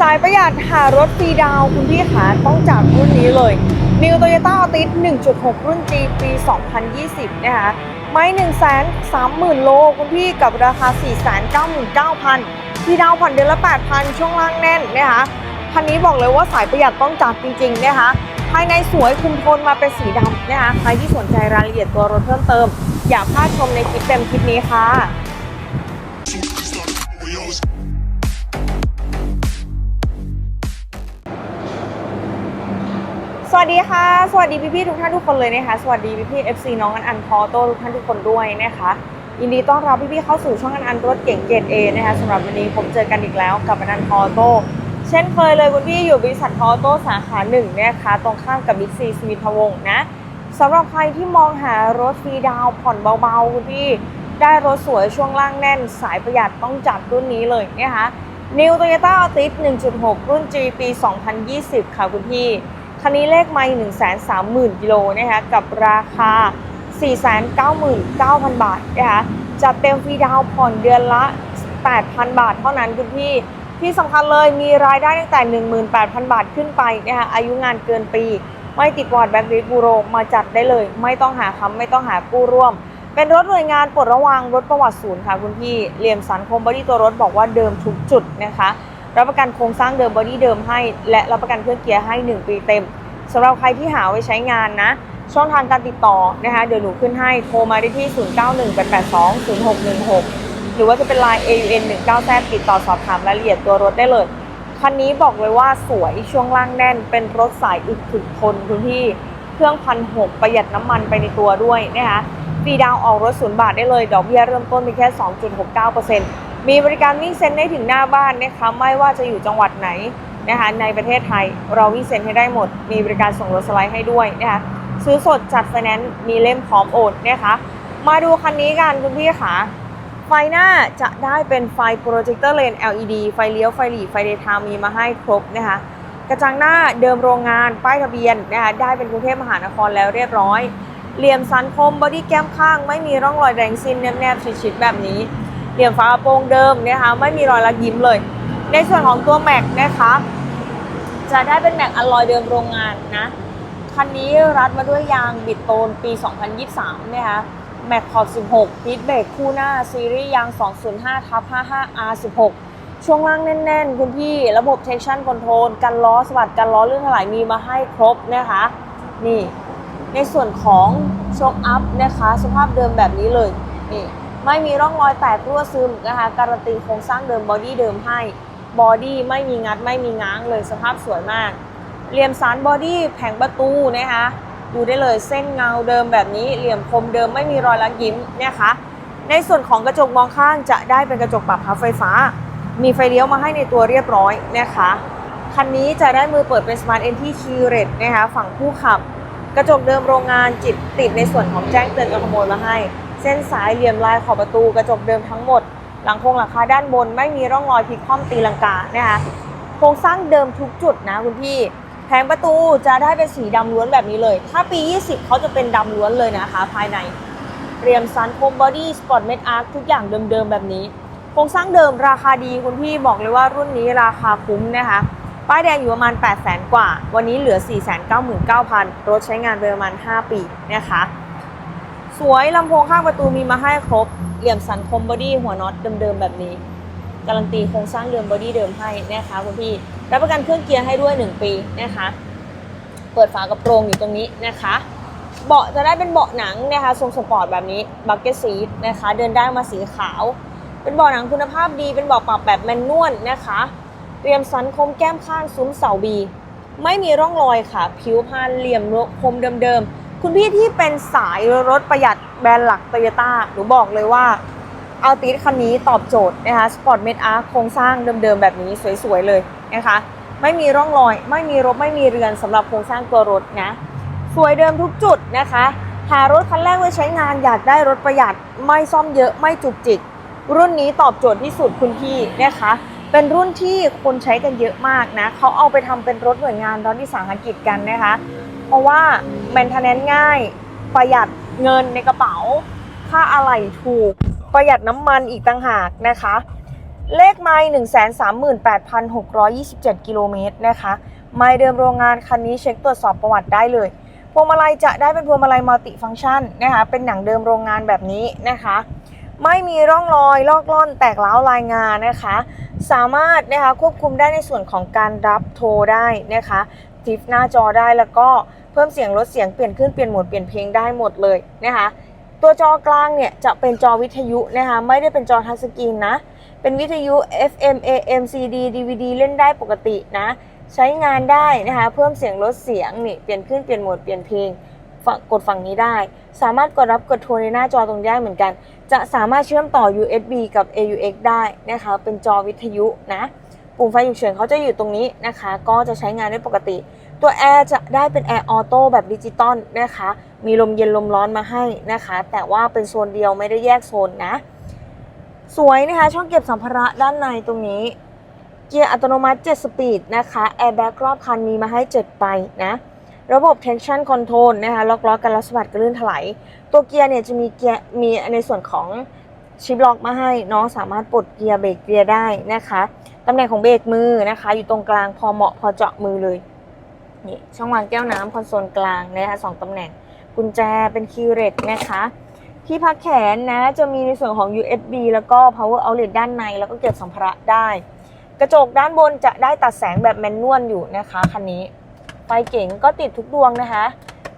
สายประหยัดหารถฟรีดาวคุณพี่ขาต้องจากรุ่นนี้เลย New Toyota Altis 1.6 รุ่น G ปี 2020 นะคะไม่1 3 0 0 0 0 โล คุณพี่กับราคา 499,000ที่ดาวผ่อนเดือนละ 8,000 ช่วงล่างแน่นนะคะคันนี้บอกเลยว่าสายประหยัดต้องจัดจริง ๆ นะคะภายในสวยคุมโทนมาเป็นสีดำนะคะใครที่สนใจรายละเอียดตัวรถเพิ่มเติม อย่าพลาดชมในคลิปเต็มคลิปนี้ค่ะ สวัสดีค่ะ สวัสดีพี่ๆทุกท่านทุกคนเลยนะคะ สวัสดีพี่ๆ FC น้องอันอันพอโต้ทุกท่านทุกคนด้วยนะคะยินดีต้อนรับพี่ๆเข้าสู่ช่องอันอันรถเก่งเกรดเอนะคะสำหรับวันนี้ผมเจอกันอีกแล้วกับอันอันพอโต้เช่นเคยเลยคุณพี่อยู่บริษัทพอโต้สาขาหนึ่งนะคะตรงข้ามกับบิ๊กซีสมิทวงศ์นะสำหรับใครที่มองหารถฟรีดาวผ่อนเบาๆคุณพี่ได้รถสวยช่วงล่างแน่น สายประหยัดต้องจัดรุ่นนี้เลยนะคะ New Toyota Altis 1.6 รุ่น G ปี 2020 ค่ะคุณพี่ คันนี้เลขไม่1 3 0 0 0 0กิโลนะคะกับราคา 499,000 บาทนะคะจัดเต็มฟรีดาวผ่อนเดือนละ 8,000 บาทเท่านั้นคุณพี่ที่สำคัญเลยมีรายได้ตั้งแต่ 18,000 บาทขึ้นไปนะคะอายุงานเกินปี ไม่ติดวอร์ดแบ็กลิบูโรมาจัดได้เลย ไม่ต้องหาคำไม่ต้องหากู้ร่วม เป็นรถหน่วยงานปลดระวางรถประวัติศูนย์ค่ะคุณพี่เหลี่ยมสันคมบอดี้ตัวรถบอกว่าเดิมทุกจุดนะคะ รับประกันโครงสร้างเดิมบอดี้เดิมให้ และรับประกันเครื่องเกียร์ให้ 1 ปีเต็มสำหรับใครที่หาไว้ใช้งานนะ ช่องทางการติดต่อนะคะเดี๋ยวหนูขึ้นให้โทรมาได้ที่ 0918820616 หรือว่าจะเป็น Line AUN 19แซติดต่อสอบถามรายละเอียดตัวรถได้เลย คันนี้บอกเลยว่าสวยช่วงล่างแน่น เป็นรถสายอึดถึกทนคุณพี่เครื่องพันหกประหยัดน้ำมันไปในตัวด้วยนะคะฟรีดาวออกรถศูนย์บาทได้เลยดอกเบี้ยเริ่มต้นเพียงแค่ 2.69% มีบริการวิ่งเซ็นได้ถึงหน้าบ้านนะคะไม่ว่าจะอยู่จังหวัดไหนนะคะในประเทศไทยเราวิ่งเซ็นให้ได้หมด มีบริการส่งรถสไลด์ให้ด้วยนะคะซื้อสดจัดไฟแนนซ์มีเล่มพร้อมโอนนะคะมาดูคันนี้กันคุณพี่ค่ะไฟหน้าจะได้เป็นไฟโปรเจคเตอร์เลน LED ไฟเลี้ยวไฟหลีไฟเดย์ทม์มีมาให้ครบนะคะกระจังหน้าเดิมโรงงานป้ายทะเบียนนะคะได้เป็นกรุงเทพมหานครแล้วเรียบร้อยเหลี่ยมสันคมบอดี้แก้มข้าง ไม่มีร่องรอยแดงซินแนบๆชิดๆแบบนี้ เหลี่ยมฝากระโปรงเดิมนะคะไม่มีรอยลักยิ้มเลย ในส่วนของตัวแม็กนะคะจะได้เป็นแม็กอลลอยเดิมโรงงานนะคันนี้รัดมาด้วยยางบิดโตนปี 2023 นะคะแม็กขอบ 16ดิสเบรกคู่หน้าซีรีส์ยาง 205ทับ55 R16 ช่วงล่างแน่นๆ คุณพี่ระบบ traction control กันล้อสะบัดกันล้อลื่นถลายมีมาให้ครบนะคะ นี่ ในส่วนของโชคอัพนะคะ สภาพเดิมแบบนี้เลย นี่ ไม่มีร่องรอยแตกรั่วซึมนะคะ การันตีโครงสร้างเดิมบอดี้เดิมให้ บอดี้ไม่มีงัดไม่มีง้างเลยสภาพสวยมาก เหลี่ยมสันบอดี้แผงประตูนะคะดูได้เลยเส้นเงาเดิมแบบนี้ เหลี่ยมคมเดิมไม่มีรอยลักยิ้มนะคะ ในส่วนของกระจกมองข้างจะได้เป็นกระจกปรับพับไฟฟ้า มีไฟเลี้ยวมาให้ในตัวเรียบร้อยนะคะ คันนี้จะได้มือเปิดเป็น Smart Entry Key r e d นะคะฝั่งผู้ขับ กระจกเดิมโรงงานจิตติดในส่วนของแจ้งเตือนการขโมยมาให้ เส้นสายเหลี่ยมลายขอบประตูกระจกเดิมทั้งหมด หลังโครงหลังคาด้านบน ไม่มีร่องรอยพลิกคว่ำตีลังกานะคะโครงสร้างเดิมทุกจุดนะคุณพี่แผงประตูจะได้เป็นสีดำล้วนแบบนี้เลย ถ้าปี 20 เขาจะเป็นดำล้วนเลยนะคะ ภายในเรียมซันโคมบอดี้สปอร์ตเมดอาร์คทุกอย่างเดิมๆแบบนี้โครงสร้างเดิมราคาดีคุณพี่บอกเลยว่ารุ่นนี้ราคาคุ้มนะคะป้ายแดงอยู่ประมาณ 8 0 0 0 0 0 กว่า วันนี้เหลือ 499,000 รถใช้งานไปประมาณ 5 ปีนะคะ สวยลำโพงข้างประตูมีมาให้ครบ เหลี่ยมสันคมบอดี้หัวน็อตเดิมๆแบบนี้ การันตีโครงสร้างเดิมบอดี้เดิมให้นะคะคุณพี่รับประกันเครื่องเกียร์ให้ด้วย 1 ปีนะคะ เปิดฝากระโปรงอยู่ตรงนี้นะคะ เบาะจะได้เป็นเบาะหนังนะคะทรงสปอร์ตแบบนี้บักเก็ตซีทนะคะ เดินได้มาสีขาว เป็นเบาะหนังคุณภาพดี เป็นเบาะปรับแบบแมนนวลนะคะเรียมสันคมแก้มข้างซุ้มเสาบีไม่มีร่องรอยค่ะ ผิวพรรณเหลี่ยมคมเดิมๆ คุณพี่ที่เป็นสายรถประหยัดแบรนด์หลักโตโยต้าหนูบอกเลยว่าเอาติสคันนี้ตอบโจทย์นะคะสปอร์ตเมดอาร์โครงสร้างเดิมๆแบบนี้สวยๆเลยนะคะไม่มีร่องรอย ไม่มีรบไม่มีเรือนสำหรับโครงสร้างตัวรถนะสวยเดิมทุกจุดนะคะหารถคันแรกไว้ใช้งานอยากได้รถประหยัดไม่ซ่อมเยอะไม่จุกจิก รุ่นนี้ตอบโจทย์ที่สุดคุณพี่นะคะ เป็นรุ่นที่คนใช้กันเยอะมากนะเขาเอาไปทำเป็นรถหน่วยงานรัฐวิสาหกิจกันนะคะ เพราะว่าแมนเทนแนนง่าย ประหยัดเงินในกระเป๋า ค่าอะไหล่ถูก ประหยัดน้ำมันอีกต่างหากนะคะ เลขไมล์138,627 กิโลเมตรนะคะ ไมล์เดิมโรงงานคันนี้เช็คตรวจสอบประวัติได้เลย พวงมาลัยจะได้เป็นพวงมาลัยมัลติฟังก์ชันนะคะ เป็นหนังเดิมโรงงานแบบนี้นะคะ ไม่มีร่องรอยลอกล่อนแตกร้าวลายงานนะคะสามารถนะคะควบคุมได้ในส่วนของการรับโทรได้นะคะ ทิฟหน้าจอได้แล้วก็เพิ่มเสียงลดเสียงเปลี่ยนขึ้นเปลี่ยนโหมดเปลี่ยนเพลงได้หมดเลยนะคะตัวจอกลางเนี่ยจะเป็นจอวิทยุนะคะไม่ได้เป็นจอทัชสกรีนนะ เป็นวิทยุ FM AM CD DVD เล่นได้ปกตินะ ใช้งานได้นะคะเพิ่มเสียงลดเสียงนี่เปลี่ยนขึ้นเปลี่ยนโหมดเปลี่ยนเพลงกดฝั่งนี้ได้ สามารถกดรับกดโทรในหน้าจอตรงนี้ได้เหมือนกัน จะสามารถเชื่อมต่อ USB กับ AUX ได้นะคะเป็นจอวิทยุนะ ปุ่มไฟฉุกเฉินเขาจะอยู่ตรงนี้นะคะ ก็จะใช้งานได้ปกติ ตัวแอร์จะได้เป็นแอร์ออโต้แบบดิจิตอลนะคะ มีลมเย็นลมร้อนมาให้นะคะ แต่ว่าเป็นโซนเดียวไม่ได้แยกโซนนะ สวยนะคะ ช่องเก็บสัมภาระด้านในตรงนี้ เกียร์อัตโนมัติ 7 สปีดนะคะแอร์แบ็กรอบคันมีมาให้ 7 ไปนะ ระบบ traction control นะคะล็อกล้อกันรัสบัดกระลื่นถลายตัวเกียร์เนี่ยจะมีเกียร์มีในส่วนของชิปล็อกมาให้น้องสามารถปลดเกียร์เบรกเกียร์ได้นะคะำแหน่งของเบรกมือนะคะ อยู่ตรงกลางพอเหมาะพอเจาะมือเลยนี่ช่องวางแก้วน้ำคอนโซลกลางนะคะสองตำแหน่ง กุญแจเป็นคีย์เรตนะคะ ที่พักแขนนะจะมีในส่วนของ USB แล้วก็ power outlet ด้านใน แล้วก็เก็บสัมภาระได้ กระจกด้านบนจะได้ตัดแสงแบบแมนนวลอยู่นะคะคันนี้ ไฟเก๋งก็ติดทุกดวงนะคะ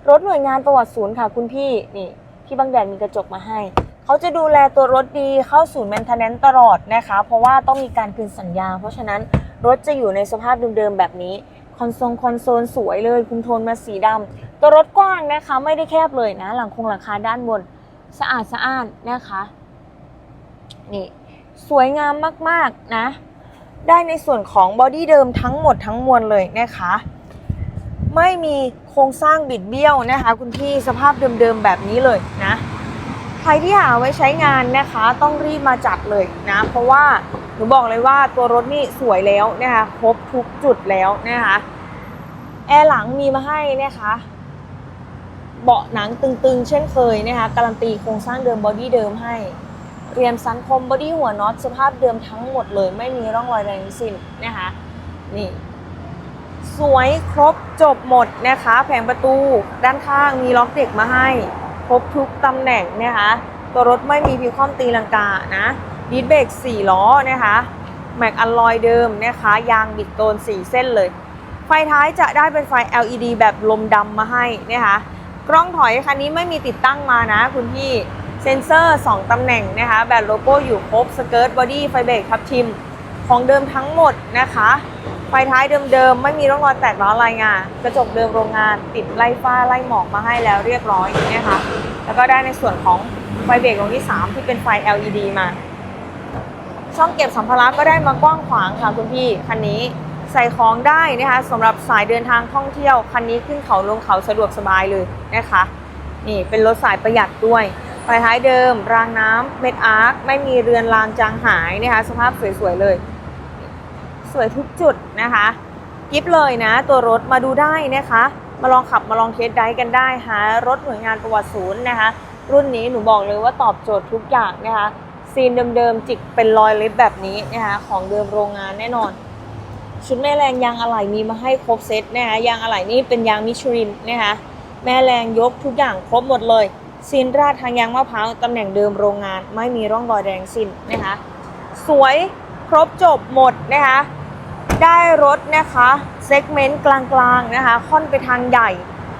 รถหน่วยงานประวัติศูนย์ค่ะคุณพี่นี่ที่บางแดดมีกระจกมาให้ เขาจะดูแลตัวรถดีเข้าศูนย์แมนเทนแนนตลอดนะคะ เพราะว่าต้องมีการคืนสัญญา เพราะฉะนั้นรถจะอยู่ในสภาพเดิมๆแบบนี้คอนโซลคอนโซลสวยเลยคุมโทนมาสีดำตัวรถกว้างนะคะ ไม่ได้แคบเลยนะ หลังคงหลังคาด้านบนสะอาดสะอ้านนะคะนี่สวยงามมากๆนะ ได้ในส่วนของบอดี้เดิมทั้งหมดทั้งมวลเลยนะคะ ไม่มีโครงสร้างบิดเบี้ยวนะคะ คุณพี่สภาพเดิมๆแบบนี้เลยนะ ใครที่หาไว้ใช้งานนะคะ ต้องรีบมาจัดเลยนะ เพราะว่าหนูบอกเลยว่าตัวรถนี่สวยแล้วนะคะครบทุกจุดแล้วนะคะแอร์หลังมีมาให้นะคะเบาะหนังตึงๆ เช่นเคยนะคะการันตีโครงสร้างเดิมบอดี้เดิมให้ เรียมสันคมบอดี้หัวน็อตสภาพเดิมทั้งหมดเลย ไม่มีร่องรอยแดงสิ้นนะคะนี่สวยครบจบหมดนะคะ แผงประตูด้านข้างมีล็อกเด็กมาให้ รบทุกตำแหน่งนะคะตัวรถไม่มีพิวคอมตีลังกานะดิสเบรก4ล้อนะคะแม็กอัลลอยเดิมนะคะยางบิดโตน 4 เส้นเลย ไฟท้ายจะได้เป็นไฟ LED แบบลมดำมาให้นะคะกล้องถอยคันนี้ไม่มีติดตั้งมานะคุณพี่เซ็นเซอร์ 2 ตำแหน่งนะคะแบบโลโก้อยู่ครบสเกิร์ตบอดี้ไฟเบรกทับทิม ของเดิมทั้งหมดนะคะ ไฟท้ายเดิมๆ ไม่มีร่องรอยแตกร้าวลายงาน กระจกเดิมโรงงานติดไล่ฟ้าไล่หมอกมาให้แล้วเรียบร้อยนะคะแล้วก็ได้ในส่วนของไฟเบรกดวงที่ 3 ที่เป็นไฟ LED มา ช่องเก็บสัมภาระก็ได้มากว้างขวางค่ะคุณพี่คันนี้ใส่ของได้นะคะสำหรับสายเดินทางท่องเที่ยวคันนี้ขึ้นเขาลงเขาสะดวกสบายเลยนะคะนี่เป็นรถสายประหยัดด้วยไฟท้ายเดิม รางน้ำเม็ดอาร์คไม่มีเรือนรางจางหายนะคะสภาพสวยๆเลย สวยทุกจุดนะคะกิฟเลยนะ ตัวรถมาดูได้นะคะ มาลองขับมาลองเทสไดรฟ์กันได้หารถหน่วยงานประวัติศูนย์นะคะ รุ่นนี้หนูบอกเลยว่าตอบโจทย์ทุกอย่างนะคะซีนเดิมๆจิกเป็นรอยเล็บแบบนี้นะคะของเดิมโรงงานแน่นอน ชุดแม่แรงยางอะไหล่มีมาให้ครบเซตนะคะยางอะไหล่นี่เป็นยางมิชลินนะคะแม่แรงยกทุกอย่างครบหมดเลยซีนราดทางยางมะพร้าวตำแหน่งเดิมโรงงาน ไม่มีร่องรอยแรงสิ้นนะคะ สวยครบจบหมดนะคะ ได้รถนะคะเซกเมนต์กลางๆนะคะ ค่อนไปทางใหญ่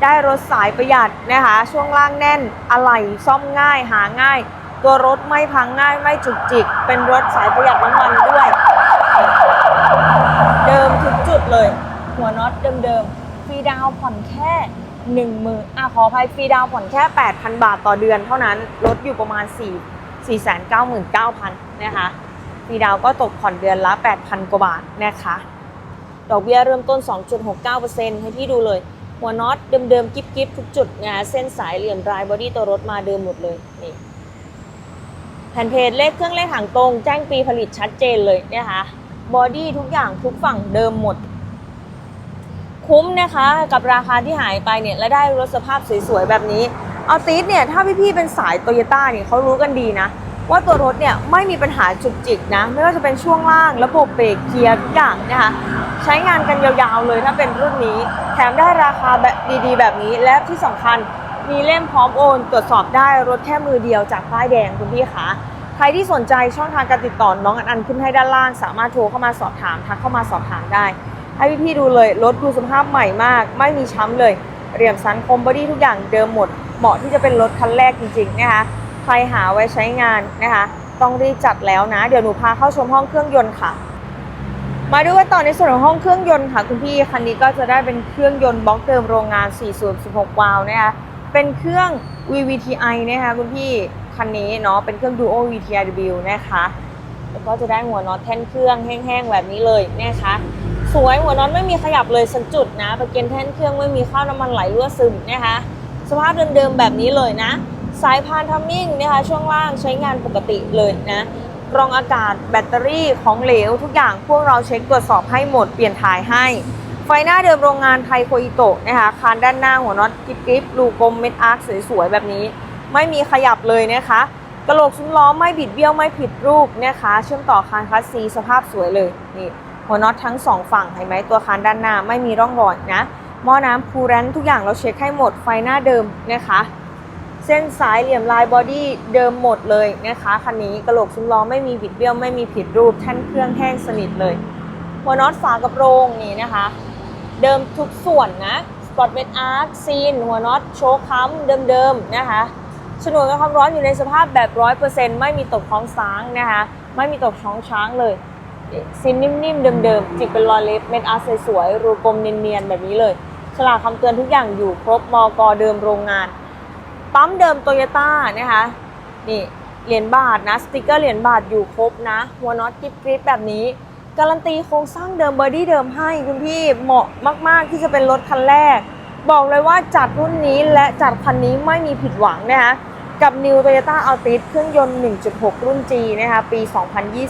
ได้รถสายประหยัดนะคะ ช่วงล่างแน่นอะไหล่ซ่อมง่ายหาง่าย ตัวรถไม่พังง่ายไม่จุกจิก เป็นรถสายประหยัดน้ำมันด้วย เดิมทุกจุดเลย หัวน็อตเดิมๆฟรีดาวผ่อนแค่หนึ่งหมื่นอะขออภัยฟรีดาวผ่อนแค่ 8,000 บาทต่อเดือนเท่านั้นลดอยู่ประมาณ 4 4 9 9 0 0 0นะคะ ฟรีดาวก็ตกผ่อนเดือนละ 8,000 กว่าบาทนะคะ ดอกเบี้ยเริ่มต้น 2.69%ให้พี่ดูเลย หัวน็อตเดิมๆกิ๊บๆทุกจุดนะเส้นสายเหลี่ยมรายบอดี้ตัวรถมาเดิมหมดเลยนี่แผ่นเพจเลขเครื่องเลขหางตรง แจ้งปีผลิตชัดเจนเลยนะคะบอดี้ทุกอย่างทุกฝั่งเดิมหมด คุ้มนะคะกับราคาที่หายไปเนี่ยและได้รถสภาพสวยๆแบบนี้ เอาติสเนี่ยถ้าพี่ๆเป็นสายโตโยต้าเนี่ยเขารู้กันดีนะ ว่าตัวรถเนี่ยไม่มีปัญหาจุกจิกนะ ไม่ว่าจะเป็นช่วงล่างระบบเบรกเกียร์ทุกอย่างนะคะใช้งานกันยาวๆเลยถ้าเป็นรุ่นนี้ แถมได้ราคาแบบดีๆ แบบนี้และที่สำคัญมีเล่มพร้อมโอน ตรวจสอบได้รถแค่มือเดียวจากป้ายแดงคุณพี่คะใครที่สนใจช่องทางการติดต่อน้องอันอันขึ้นให้ด้านล่าง สามารถโทรเข้ามาสอบถามทักเข้ามาสอบถามได้ ให้พี่ๆดูเลยรถดูสภาพใหม่มาก ไม่มีช้ำเลยเรียมสันคมบอดี้ทุกอย่างเดิมหมดเหมาะที่จะเป็นรถคันแรกจริงๆนะคะ ใครหาไว้ใช้งานนะคะ ต้องรีบจัดแล้วนะ เดี๋ยวหนูพาเข้าชมห้องเครื่องยนต์ค่ะ มาดูกันต่อในส่วนของห้องเครื่องยนต์ค่ะคุณพี่คันนี้ก็จะได้เป็นเครื่องยนต์บล็อกเดิมโรงงาน4สูบ16 วาล์วนะคะเป็นเครื่อง VVTi นะคะคุณพี่คันนี้เนาะเป็นเครื่อง Duo VTiW นะคะแล้วก็จะได้หัวน็อตแท่นเครื่องแห้งๆแบบนี้เลยนะคะสวยหัวน็อตไม่มีขยับเลยสักจุดนะประเกันแท่นเครื่องไม่มีข้าวน้ำมันไหลรั่วซึมนะคะ สภาพเดิมๆแบบนี้เลยนะ สายพานทัมมิ่งนะคะช่วงล่างใช้งานปกติเลยนะกรองอากาศแบตเตอรี่ของเหลว ทุกอย่างพวกเราเช็คตรวจสอบให้หมดเปลี่ยนถ่ายให้ ไฟหน้าเดิมโรงงานไทยโคอิโตะนะคะคานด้านหน้าหัวน็อตกิ๊บกิ๊บลูกลมเม็ดอาร์คสวยๆแบบนี้ ไม่มีขยับเลยนะคะกระโหลกซุ้มล้อไม่บิดเบี้ยวไม่ผิดรูปนะคะ เชื่อมต่อคานคลัสซีสภาพสวยเลยนี่หัวน็อตทั้งสองฝั่งเห็นไหมตัวคานด้านหน้าไม่มีร่องรอยนะหม้อน้ำคูลแรนทุกอย่างเราเช็คให้หมดไฟหน้าเดิมนะคะ เส้นสายเหลี่ยมลายบอดี้เดิมหมดเลยนะคะคันนี้กระโหลกซุ้มล้อไม่มีบิดเบี้ยวไม่มีผิดรูปแท่นเครื่องแห้งสนิทเลยหัวน็อตฝากระโปรงนี่นะคะ เดิมทุกส่วนนะสปอตเมดอาร์คซีนหัวน็อตโชว์ค้ำเดิมๆนะคะฉนวนกับความร้อนอยู่ในสภาพแบบร้อยเปอร์เซ็นต์ไม่มีตกท้องซ้างนะคะ ไม่มีตกท้องช้างเลยซีนนิ่มๆเดิมๆจิกเป็นรอยเล็บเม็ดอาร์สวยๆรูกลมเนียนๆแบบนี้เลย ฉลากคำเตือนทุกอย่างอยู่ครบมอกเดิมโรงงาน ปั๊มเดิมโตโยต้านะคะ นี่เหรียญบาทนะสติกเกอร์เหรียญบาทอยู่ครบนะ หัวน็อตกริบกริบแบบนี้ การันตีโครงสร้างเดิมบอดี้เดิมให้คุณพี่เหมาะมาก ๆ ที่จะเป็นรถคันแรก บอกเลยว่าจัดรุ่นนี้และจัดคันนี้ไม่มีผิดหวังนะคะกับ New Toyota Altis เครื่องยนต์ 1.6 รุ่น G นะคะ ปี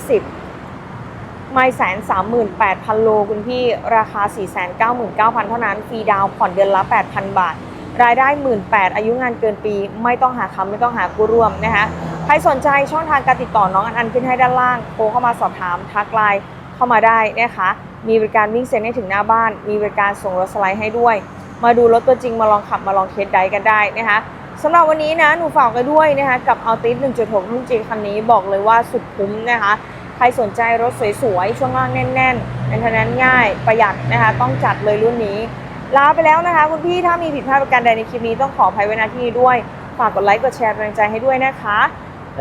2020 ไม่แสนสามหมื่นแปดพันโลคุณพี่ ราคา 4 9 9 0 0 0 เท่านั้น ฟรีดาวผ่อนเดือนละ 8,000 บาท รายได้ 1 8 0 0 0อายุงานเกินปี ไม่ต้องหาคำไม่ต้องหากู้ร่วมนะคะใครสนใจช่องทางการติดต่อน้องอันอันขึ้นให้ด้านล่างโทรเข้ามาสอบถามทักไลน์เข้ามาได้นะคะมีบริการวิ่งเซ็นให้ถึงหน้าบ้าน มีบริการส่งรถสไลด์ให้ด้วย มาดูรถตัวจริงมาลองขับมาลองเทสไดฟ์กันได้นะคะสำหรับวันนี้นะหนูฝากไว้ด้วยนะคะกับ Altis 1.6 รุ่น G คันนี้บอกเลยว่าสุดคุ้มนะคะใครสนใจรถสวยๆ ช่วงล่างแน่นๆเป็นทนั้นง่ายประหยัดนะคะต้องจัดเลยรุ่นนี้ ลาไปแล้วนะคะ คุณพี่ถ้ามีผิดพลาดประการใดในคลิปนี้ต้องขออภัยไว้ณที่นี้ด้วย ฝากกดไลค์กดแชร์เป็นกำลังใจให้ด้วยนะคะ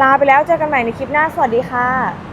ลาไปแล้วเจอกันใหม่ในคลิปหน้าสวัสดีค่ะ